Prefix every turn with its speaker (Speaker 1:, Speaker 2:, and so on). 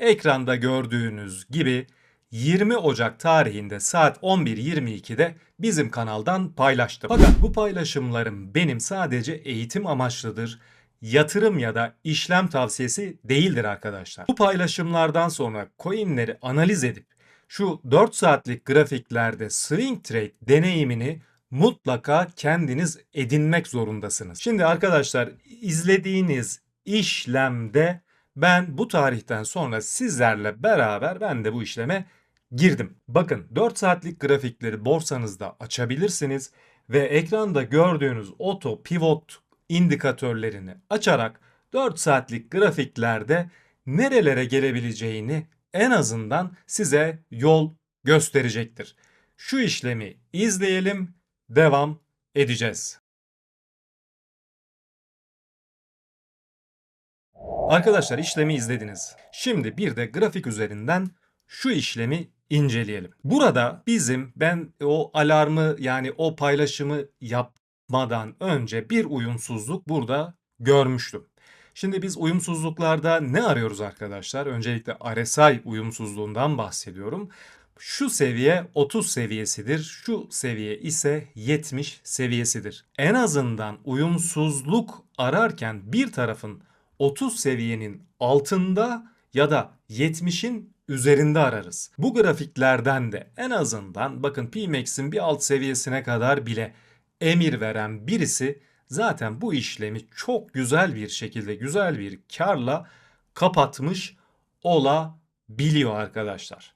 Speaker 1: ekranda gördüğünüz gibi 20 Ocak tarihinde saat 11.22'de bizim kanaldan paylaştım. Fakat bu paylaşımlarım benim sadece eğitim amaçlıdır. Yatırım ya da işlem tavsiyesi değildir arkadaşlar. Bu paylaşımlardan sonra coinleri analiz edip şu 4 saatlik grafiklerde swing trade deneyimini mutlaka kendiniz edinmek zorundasınız. Şimdi arkadaşlar izlediğiniz işlemde ben bu tarihten sonra sizlerle beraber ben de bu işleme girdim. Bakın 4 saatlik grafikleri borsanızda açabilirsiniz ve ekranda gördüğünüz auto pivot indikatörlerini açarak 4 saatlik grafiklerde nerelere gelebileceğini en azından size yol gösterecektir. Şu işlemi izleyelim, devam edeceğiz. Arkadaşlar işlemi izlediniz. Şimdi bir de grafik üzerinden şu işlemi inceleyelim. Burada bizim ben o alarmı yani o paylaşımı yapmadan önce bir uyumsuzluk burada görmüştüm. Şimdi biz uyumsuzluklarda ne arıyoruz arkadaşlar? Öncelikle RSI uyumsuzluğundan bahsediyorum. Şu seviye 30 seviyesidir. Şu seviye ise 70 seviyesidir. En azından uyumsuzluk ararken bir tarafın 30 seviyenin altında ya da 70'in üzerinde ararız. Bu grafiklerden de en azından bakın Pmax'in bir alt seviyesine kadar bile emir veren birisi zaten bu işlemi çok güzel bir şekilde güzel bir karla kapatmış olabiliyor arkadaşlar.